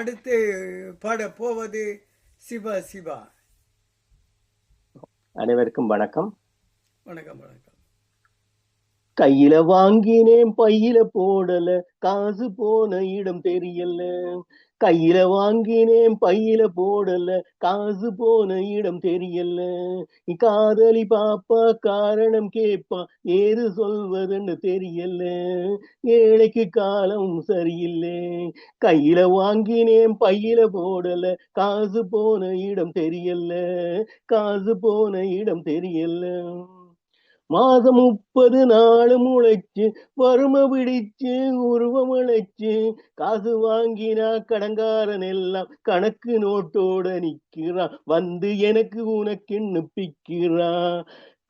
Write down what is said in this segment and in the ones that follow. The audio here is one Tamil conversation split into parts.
அடுத்து பாட போவது சிவா சிவா. அனைவருக்கும் வணக்கம். வணக்கம் வணக்கம். கையில வாங்கினேன் பையில போடல காசு போன இடம் தெரியல. கையில வாங்கினேன் பையில போடல காசு போன இடம் தெரியல. காதலி பாப்பா காரணம் கேப்பா ஏது சொல்வதுன்னு தெரியல. ஏழைக்கு காலம் சரியில்லை. கையில வாங்கினேன் பையில போடல காசு போன இடம் தெரியல. காசு போன இடம் தெரியல. மாதம் முப்பது நாள் முளைச்சு வறும பிடிச்சு உருவம் அழைச்சு காசு வாங்கினா கடங்காரன் எல்லாம் கணக்கு நோட்டோட நிக்கிறான். வந்து எனக்கு உனக்குன்னு பிக்கிறான்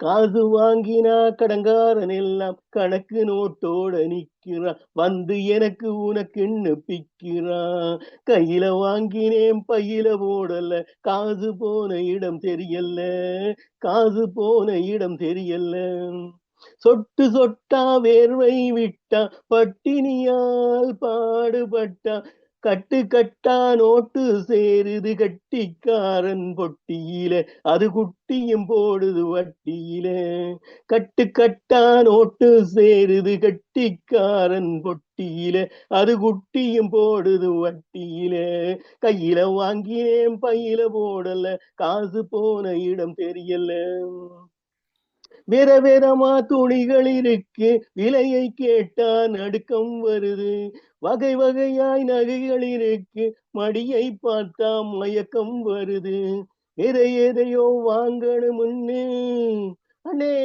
காசு வாங்கினா கடங்காரன் எல்லாம் கணக்கு நோட்டோட நிக்கிறான். வந்து எனக்கு உனக்குன்னு பிக்கிறான். கையில வாங்கினேன் பையில போடல. காசு போன இடம் தெரியல. காசு போன இடம் தெரியல. சொட்டு சொட்டா வேர்வை விட்டா பட்டினியால் பாடுபட்டா கட்டு கட்டா நோட்டு சேருது கட்டிக்காரன் பொட்டியில அது குட்டியும் போடுது வட்டியில. கட்டு கட்டா நோட்டு சேருது கட்டிக்காரன் பொட்டியில அது குட்டியும் போடுது வட்டியில. கையில வாங்கினேன் பையில போடல காசு போன இடம் தெரியல. வேற வேறமா துணிகள் இருக்கு. விலையை கேட்டா நடுக்கம் வருது. வகை வகையாய் நகைகள் இருக்கு. மடியை பார்த்தா மயக்கம் வருது. எதை எதையோ வாங்கணும்னு அண்ணே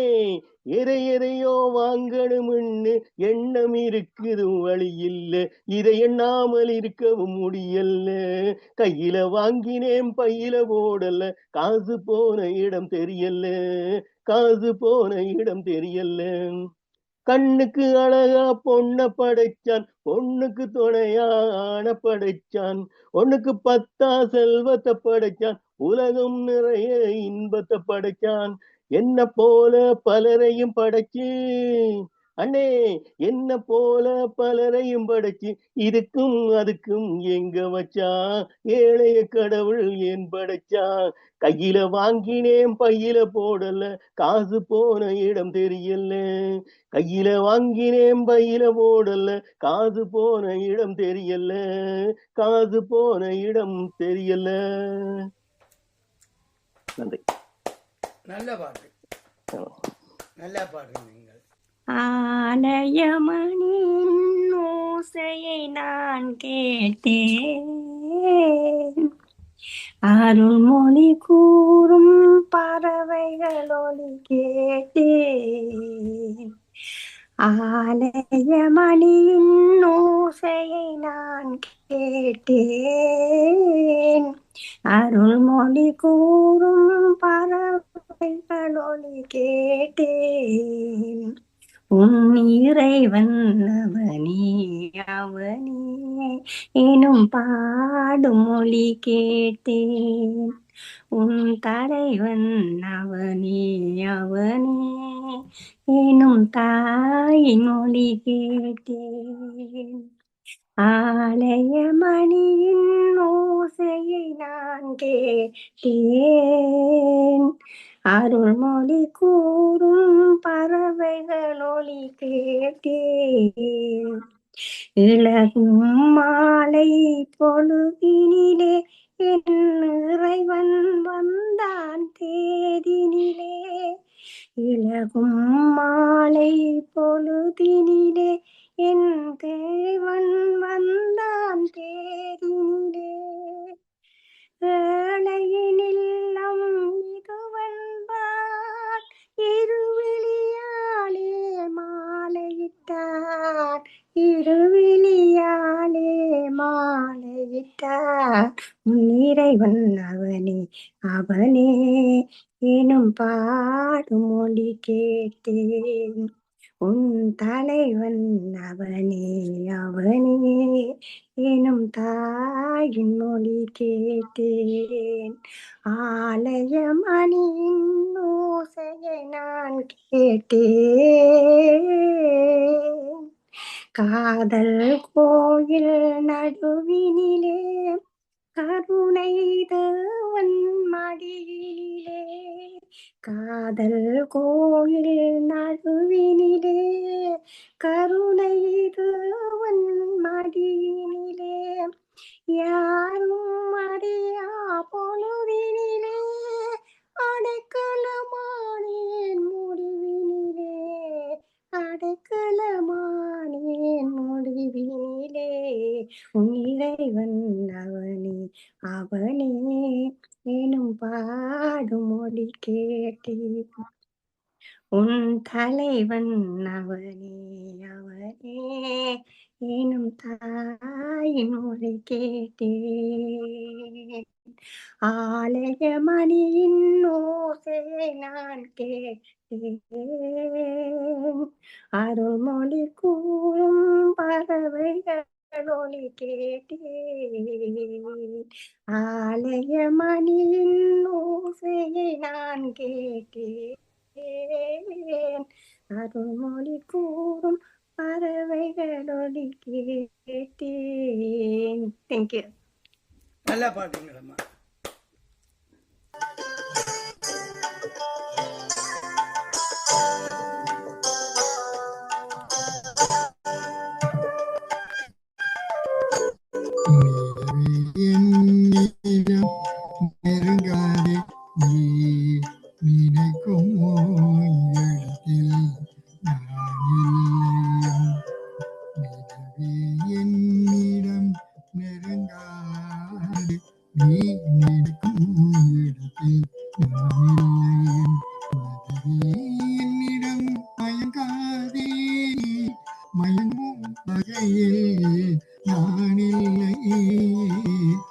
எதை எதையோ வாங்கணும்னு எண்ணம் இருக்குது வழி இல்ல இதை எண்ணாமல் இருக்கவும் முடியல கையில வாங்கினேன் பையில போடல காசு போன இடம் தெரியல காசு போன இடம் தெரியல கண்ணுக்கு அழகா பொண்ண படைச்சான். பொண்ணுக்கு துணையா ஆன படைச்சான். ஒண்ணுக்கு பத்தா செல்வத்தை படைச்சான். உலகம் நிறைய இன்பத்தை படைச்சான். என்ன போல பலரையும் படைச்சு? அண்ணே என்ன போல பலரையும் படைச்சு? இதுக்கும் அதுக்கும் எங்க வச்சா? ஏழைய கடவுள் ஏன் படைச்சா? கையில வாங்கினேன் பையில போடல. காசு போன இடம் தெரியல. கையில வாங்கினேன் பையில போடல. காசு போன இடம் தெரியல. காசு போன இடம் தெரியல. நல்ல பாட்டு. நல்லா பாடுங்க நீங்கள். ஆலயமணியின் ஓசையை நான் கேட்டேன். அருள்மொழி கூறும் பறவைகள் ஒளி கேட்டேன். ஆலயமணியின் ஓசையை நான் கேட்டேன். அருள்மொழி கூறும் பறவைகள் கேட்டேன். உன் இறைவன் அவனே அவனே எனும் பாடும் மொழி கேட்டேன். உன் தலைவன் அவனே அவனே எனும் தாயின் மொழி கேட்டேன் ஆலயமணியின் ஓசையை நான் கேட்டேன். அருள்மொழி கூறும் பறவைகள் ஒளி கேட்டேன். இளகும் மாலை பொழுதினிலே என் இறைவன் வந்தான். தேதினிலே இலகும் மாலை பொழுதினிலே என் தேவன் வந்தான் தேரினிலே ஏழையின் இல்லம் இதுவென்பார் இருவிழியாலே மாலையிட்டார். இருவிழியாலே மாலையிட்டார். உன் இறைவன் அவனே அவனே எனும் பாடும் கேட்டேன். உன் தலைவன் அவனே அவனே. எனும் தாயின் மொழி கேட்டேன். ஆலய மணியின் ஓசையை நான் கேட்டேன். காதல் கோயில் நடுவினிலே கருணை தேவன் மடியிலே. காதல் கோயில் நடுவினிலே கருணை இதுவன் மடியினிலே. யாரும் அடியா பொழுதினிலே அடைக்கலமானேன் முடிவினிலே. அடைக்கலமானேன் முடிவினிலே. உன் இறைவன் அவனே அவனே. எனும் பாடும் ஒளி கேட்டேன் உன் தலைவன் அவனே அவனே. எனும் தாயின் ஒளி கேட்டேன் ஆலய மணியின் ஓசை நான் கேட்டேன். அருள்மொழி கூறும் பறவைகள் ஒளி கேட்டேன் ஆலய மணியின் ஓசையை நான் கேட்டேன். அருள்மொழி கூறும் பறவைகள் ஒளி கேட்டேன் தேங்க்யூ நல்லா பாட்டுங்களம்மா என்னிடம்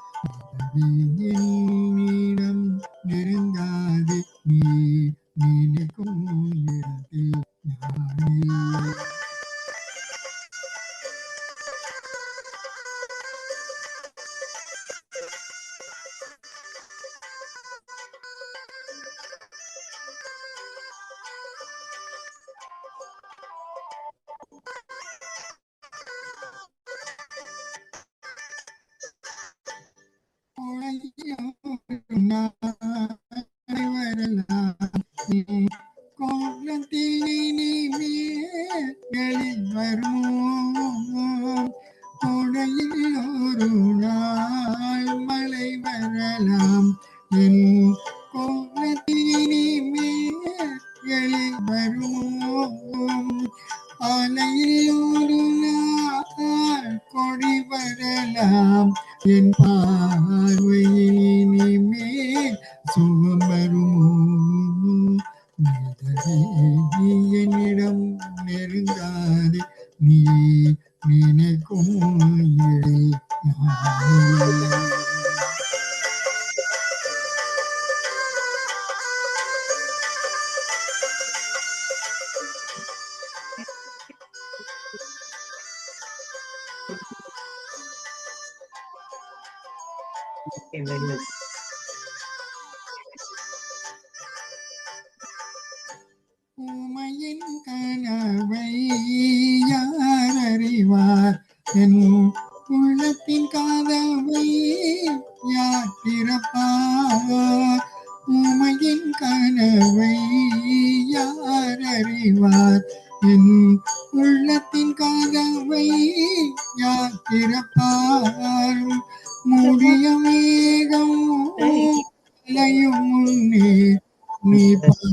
And then news.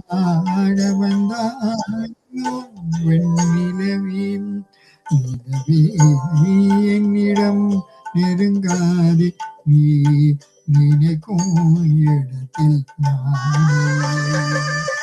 பாட வந்தாயோ நிலவே நீ என்னிடம் நெருங்காது நீ நினைக்கும் இடத்தில் நான்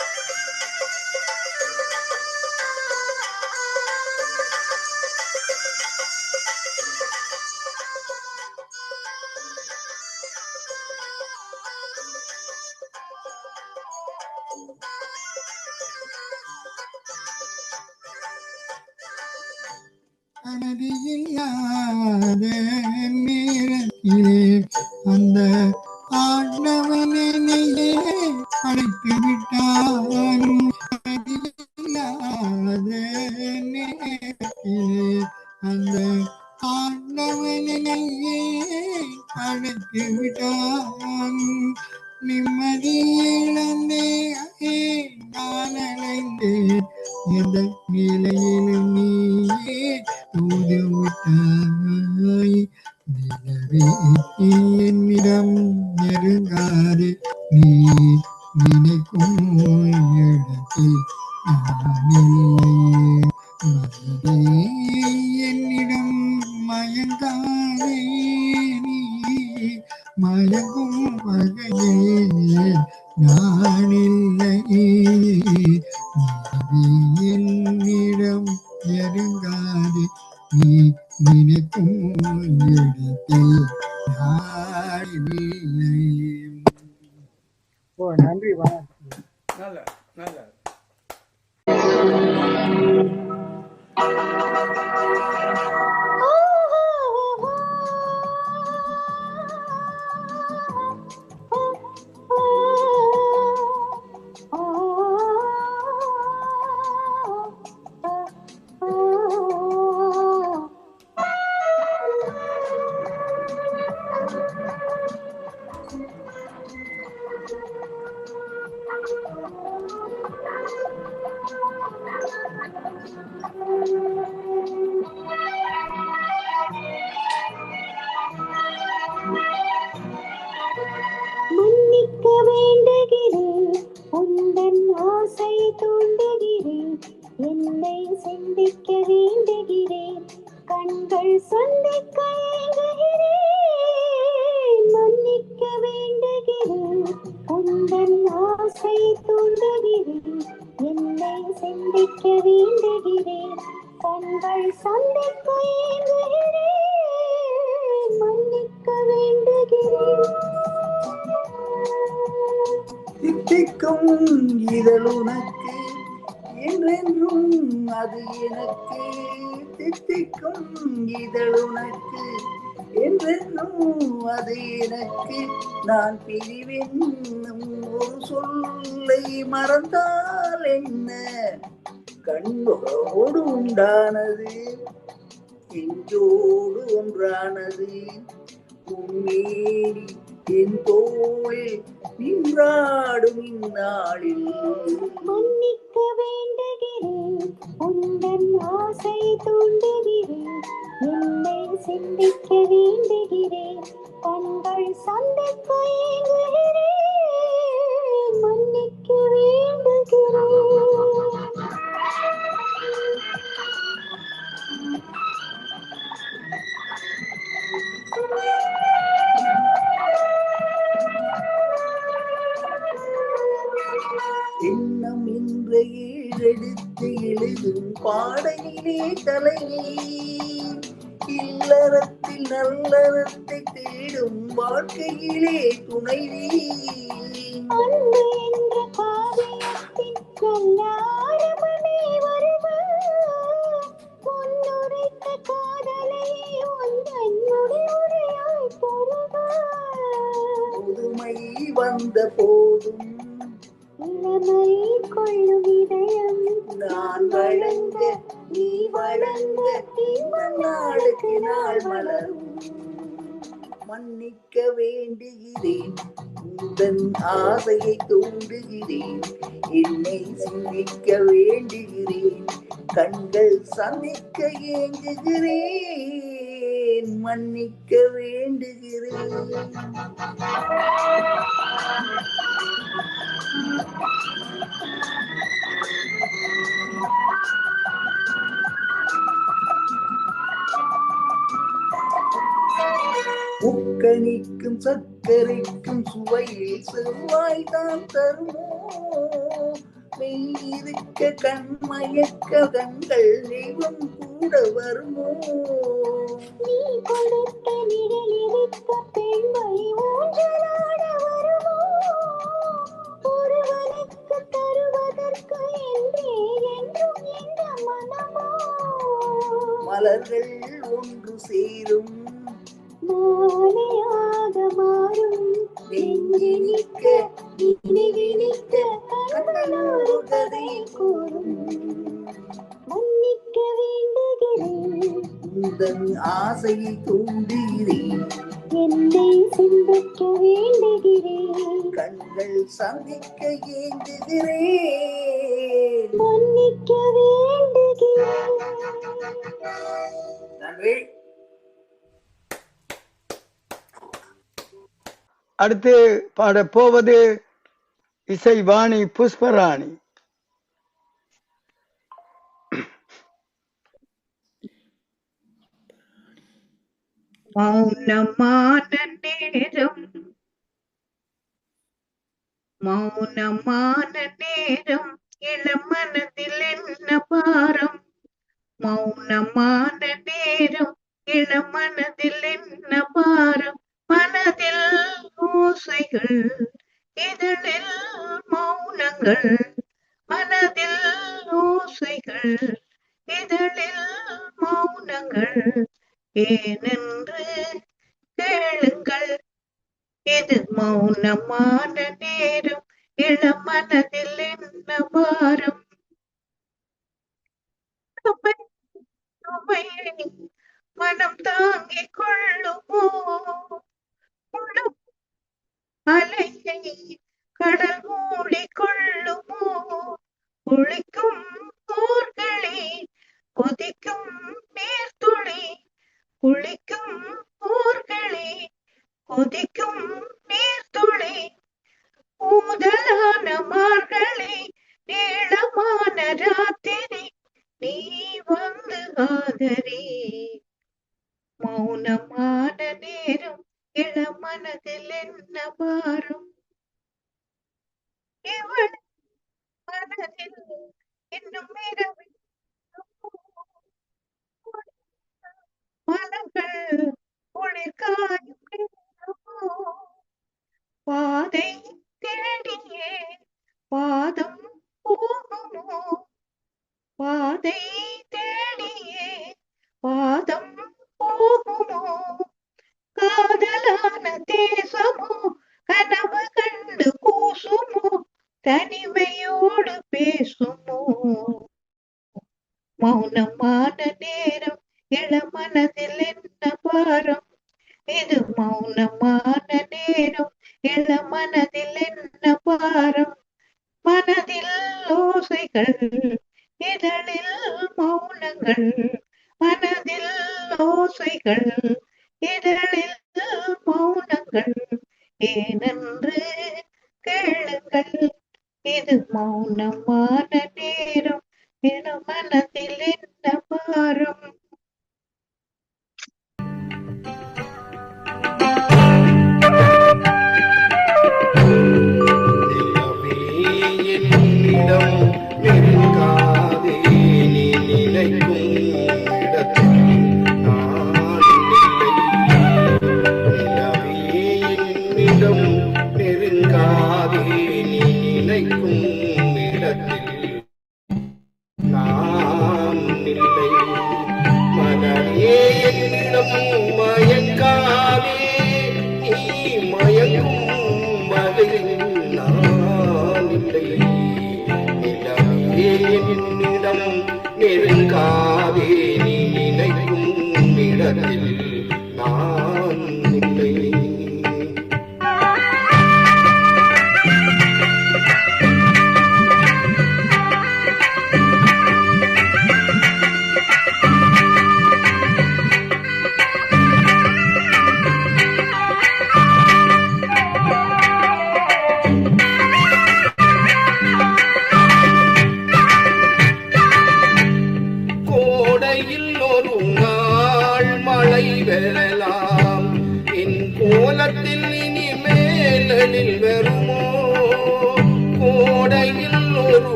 மயங்கும் வகையே நான் வேண்டுகிறேன் கண்கள் சந்திக்க ஏங்குகிறேன் மன்னிக்க வேண்டுகிறேன். தித்திக்கும் இதழ் உனக்கு என்றென்றும் அது எனக்கு. தித்திக்கும் இதழ் உனக்கு என்றென்றும் அது எனக்கு. நான் பிரிவென்னும் ஒரு சொல்லை மறந்தால் என்ன? கண்களோடு உண்டானது எஞ்சோடு ஒன்றானது. உம்மேனி என் தோளில் நின்றாடும் இந்நாளில். மன்னிக்க வேண்டுகிறேன் உந்தன் ஆசை தூண்டுகிறேன். என்னை சிந்திக்க வேண்டும். Unbelievable. உந்தன் ஆசையை தூண்டுகிறேன். என்னை சிந்திக்க வேண்டுகிறேன். கண்கள் சந்திக்க ஏங்குகிறேன். மன்னிக்க வேண்டுகிறேன். உக்கணிக்கும் முக்கனிக்கும் சர்க்கரைக்கும் சுவையில் செவ்வாய் தான் தருமோ? மெய்யிருக்க கண்மயக்க கண்கள் தெய்வம் கூட வருமோ? நீ கொடுத்த நிழலிருக்க பெண்மை ஊஞ்சலாட வருமோ? ஒருவனுக்கு தருவதற்கு என்றே என்றும் எந்த மனமோ? மலர்கள் ஒன்று சேரும் மாலையாக மாறும். நெஞ்சினிக்க இனிவினிக்க கடலோடு கதை கூறும். மன்னிக்க வேண்டுகிறேன். உந்தன் ஆசையை தூண்டுகிறேன். என்னை சிந்திக்க வேண்டுகிறேன். கண்கள் சந்திக்க ஏந்துகிறேன் மன்னிக்க வேண்டுகிறேன். நன்றி. அடுத்து பாடப்போவது இசைவாணி புஷ்பராணி. மௌனமான நேரம். மௌனமான நேரம். இளமனதில் என்ன பாரம்? மௌனமா கதைகள் இதழில் மௌனங்கள் மனதில் ஓசைகள் இதழில் மௌனங்கள். ஏனென்று கேளுங்கள் இது மௌனமா matter மௌனமான நேரம் இள மனதில் என்ன பாரம்? மனதில் ஓசைகள் இதழில் மௌனங்கள் மனதில் ஓசைகள்.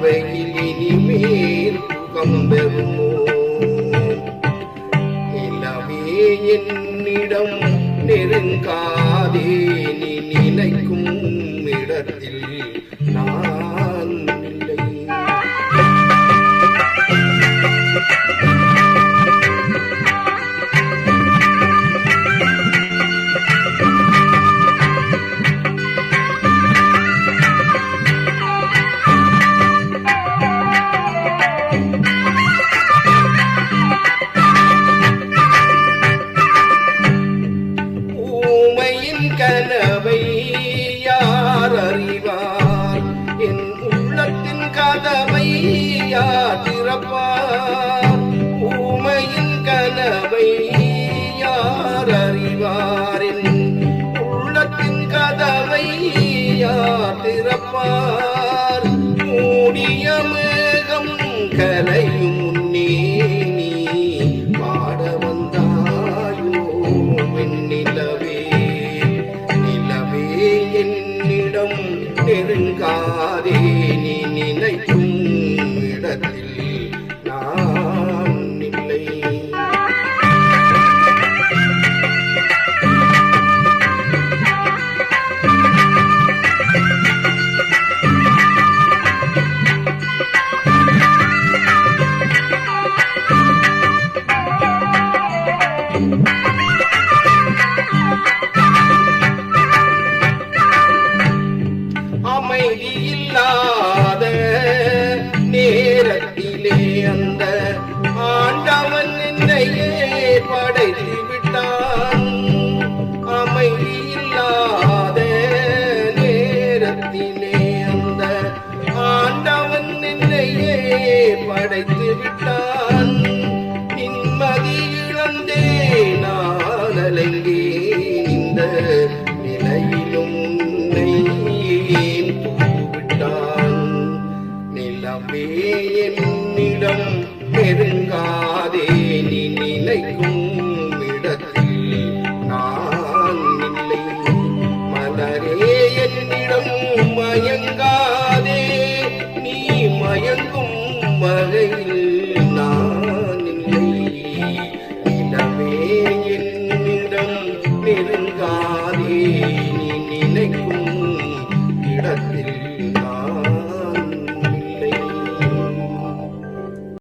അവയിൽ ഇനിമേൽ സുഖം വരുന്നു. നിലവേ എന്നിടം നെരുങ്കാതേ നിലയ്ക്കും ഇടത്തിൽ